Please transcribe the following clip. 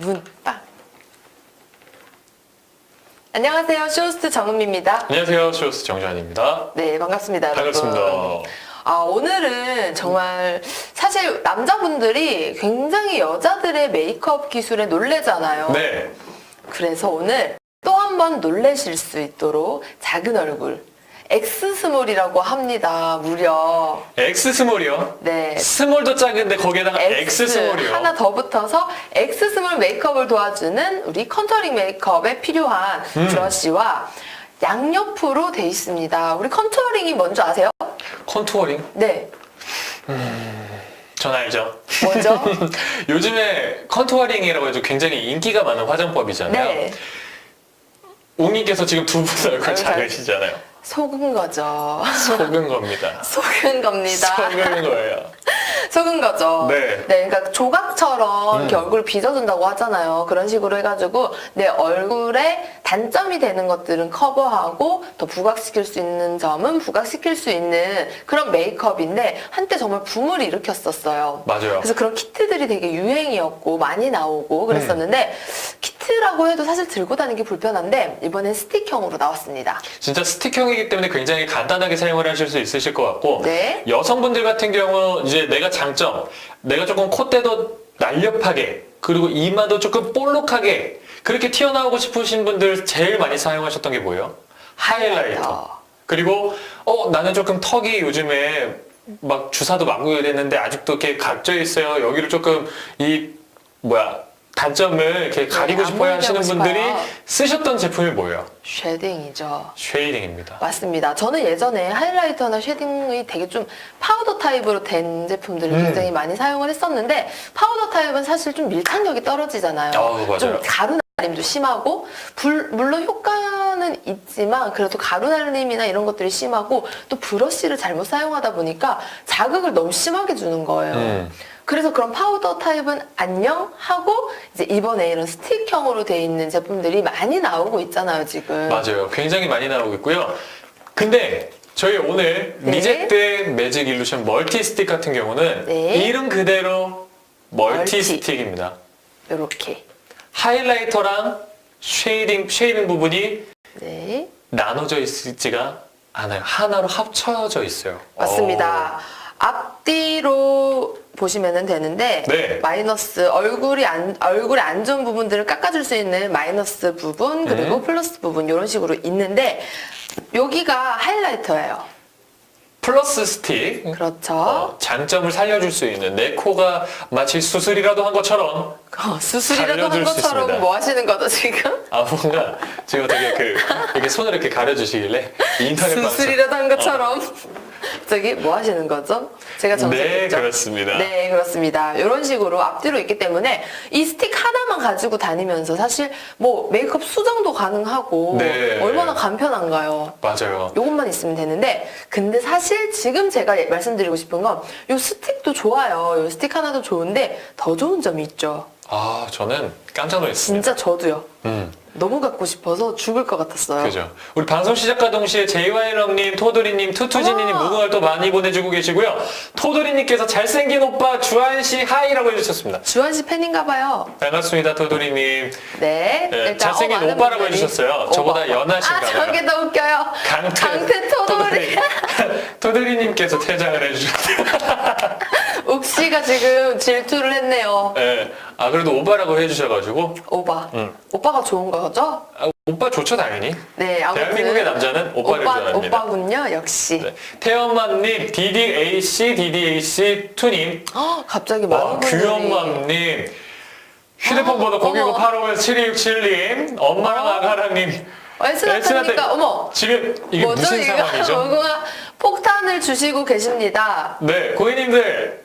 문 빵. 안녕하세요. 쇼호스트 정은미입니다. 안녕하세요. 쇼스 정주환입니다. 네, 반갑습니다. 여러분. 반갑습니다. 아, 오늘은 정말 사실 남자분들이 굉장히 여자들의 메이크업 기술에 놀래잖아요. 네. 그래서 오늘 또 한 번 놀래실 수 있도록 작은 얼굴 엑스 스몰이라고 합니다. 무려 X 스몰이요. 네. 스몰도 작은데 거기에다가 X, 스몰이요. 하나 더 붙어서 X 스몰 메이크업을 도와주는 우리 컨투어링 메이크업에 필요한 음. 브러쉬와 양옆으로 돼 있습니다. 우리 컨투어링이 뭔지 아세요? 컨투어링? 네. 전 알죠. 뭐죠? 요즘에 컨투어링이라고 해서 굉장히 인기가 많은 화장법이잖아요. 네. 웅이께서 지금 두 분 얼굴 얼굴 작으시잖아요. 속은 거죠. 속은 겁니다. 속은 겁니다. 속은 거예요. 속은 거죠. 네. 그러니까 조각처럼 이렇게 음. 얼굴을 빚어준다고 하잖아요. 그런 식으로 해가지고 내 얼굴에 단점이 되는 것들은 커버하고 더 부각시킬 수 있는 점은 부각시킬 수 있는 그런 메이크업인데 한때 정말 붐을 일으켰었어요. 맞아요. 그래서 그런 키트들이 되게 유행이었고 많이 나오고 그랬었는데 키트라고 해도 사실 들고 다니기 불편한데 이번엔 스틱형으로 나왔습니다. 진짜 스틱형이기 때문에 굉장히 간단하게 사용을 하실 수 있으실 것 같고 네. 여성분들 같은 경우 이제 내가 장점 내가 조금 콧대도 날렵하게 그리고 이마도 조금 볼록하게 그렇게 튀어나오고 싶으신 분들 제일 많이 사용하셨던 게 뭐예요? 하이라이터. 하이라이터. 그리고 어 나는 조금 턱이 요즘에 막 주사도 맞고 이랬는데 아직도 이렇게 각져 있어요. 여기를 조금 이 뭐야 단점을 이렇게 가리고 안 싶어야 하시는 하고 분들이 싶어요. 쓰셨던 제품이 뭐예요? 쉐딩이죠. 쉐이딩입니다. 맞습니다. 저는 예전에 하이라이터나 쉐딩이 되게 좀 파우더 타입으로 된 제품들을 음. 굉장히 많이 사용을 했었는데 파우더 타입은 사실 좀 밀착력이 떨어지잖아요. 어, 맞아요. 좀 가루날림도 심하고 불- 물론 효과 는 있지만 그래도 가루날림이나 이런 것들이 심하고 또 브러쉬를 잘못 사용하다 보니까 자극을 너무 심하게 주는 거예요. 음. 그래서 그런 파우더 타입은 안녕 하고 이제 이번에 이런 스틱형으로 돼 있는 제품들이 많이 나오고 있잖아요 지금. 맞아요. 굉장히 많이 나오고 있고요. 근데 저희 오늘 네. 리젝트의 매직 일루션 멀티 스틱 같은 경우는 네. 이름 그대로 멀티, 멀티. 스틱입니다. 이렇게. 하이라이터랑 쉐이딩 쉐이딩 부분이 네. 나눠져 있지가 않아요. 하나로 합쳐져 있어요. 맞습니다. 앞뒤로 보시면 되는데 네. 마이너스 얼굴이 안 얼굴에 안 좋은 부분들을 깎아줄 수 있는 마이너스 부분 그리고 음. 플러스 부분 이런 식으로 있는데 여기가 하이라이터예요. 플러스 스틱. 그렇죠. 어, 장점을 살려줄 수 있는 내 코가 마치 수술이라도 한 것처럼 어, 수술이라도 한 살려줄 수 것처럼 있습니다. 뭐 하시는 거죠 지금? 아 뭔가 지금 되게 그 이렇게 손을 이렇게 가려주시길래 인터넷 방송 수술이라도 한 것처럼 저기 뭐 하시는 거죠? 제가 네 정색했죠? 그렇습니다. 네, 그렇습니다. 이런 식으로 앞뒤로 있기 때문에 이 스틱 하나만 가지고 다니면서 사실 뭐 메이크업 수정도 가능하고 네. 얼마나 간편한가요? 맞아요. 요것만 있으면 되는데 근데 사실 지금 제가 말씀드리고 싶은 건 요 스틱도 좋아요. 요 스틱 하나도 좋은데 더 좋은 점이 있죠. 아 저는 깜짝 놀랐습니다. 진짜 저도요. 음. 너무 갖고 싶어서 죽을 것 같았어요. 그죠. 우리 방송 시작과 동시에 JYL님, 토도리님, 투투지님 어머. 무궁화를 또 많이 보내주고 계시고요. 토도리님께서 잘생긴 오빠 주한씨 하이라고 해주셨습니다. 주한 씨 팬인가 봐요. 반갑습니다, 토도리님. 네. 네, 일단 잘생긴 어, 많은 오빠라고 분들이 해주셨어요. 저보다 연하신가 아, 봐요. 저게 더 웃겨요. 강태, 강태 토돌이. 토도리님께서 퇴장을 해주셨어요. 욱씨가 지금 질투를 했네요. 네. 아, 그래도 오빠라고 해주셔가지고. 오빠. 음. 오빠가 좋은 거죠? 아, 오빠 좋죠, 당연히. 네, 아무튼. 대한민국의 남자는 오빠를 오빠, 좋아합니다. 오빠 군요, 역시. 네. 태연맘님, DDAC, DDAC2님, 어, 갑자기 와, 많은 분들이. 규현맘님, 휴대폰 어, 번호 어머. 010-857267님, 엄마랑 어. 아가랑님. 에스나 에스나 타니까, 때- 어머. 지금 이게 뭐죠, 무슨 이거? 상황이죠? 뭔가 폭탄을 주시고 계십니다. 네, 고객님들,